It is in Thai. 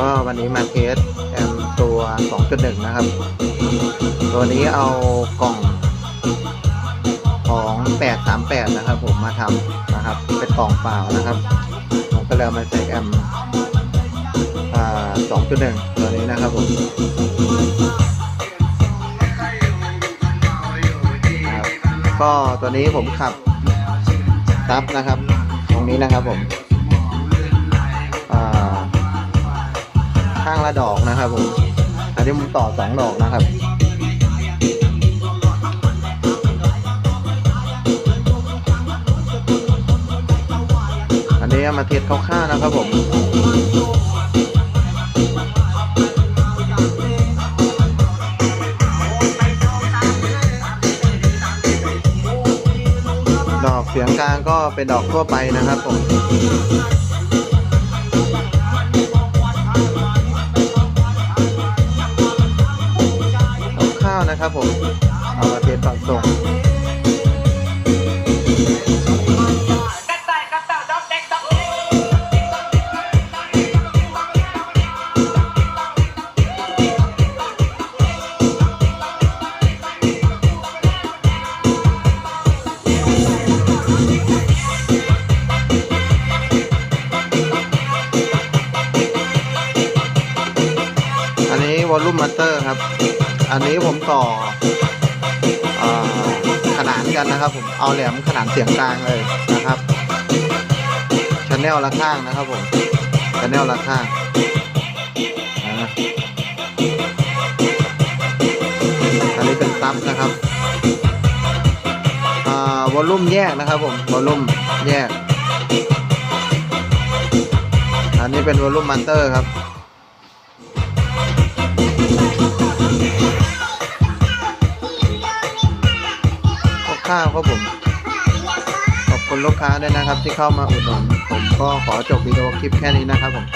ก็วันนี้มาเพจแอมตัว 2.1 นะครับ ตัวนี้เอากล่องของ 838 นะครับผมมาทำนะครับ เป็นกล่องเปล่านะครับ ผมก็เลยมาใส่แอม2.1 ตัวนี้นะครับผมก็ตัวนี้ผมขับซับนะครับ ตรงนี้นะครับผมางละดอกนะครับผมอันนี้ผมต่อสองดอกนะครับอันนี้เอามาเทสคร่าวๆนะครับผมดอกเสียงกลางก็เป็นดอกทั่วไปนะครับผม นะครับผมเอามาเทสฝั่งตรงอันนี้วอลลุ่มมัตเตอร์ครับ อันนี้ผมต่ออขนานกันนะครับ ผมเอาแหลมขนานเสียงกลางเลยนะครับชแนลละข้างนะครับผมชแนลละข้างอ่าอันนี้เป็นซับนะครับอ่าวอลลุ่มแยกนะครับผมวอลลุ่มแยก อันนี้เป็นวอลลุ่มมัตเตอร์ครับ คร่าวครับผมขอบคุณลูกค้าด้วยนะครับที่เข้ามาอุดหนุนผมก็ขอจบวิดีโอคลิปแค่นี้นะครับผม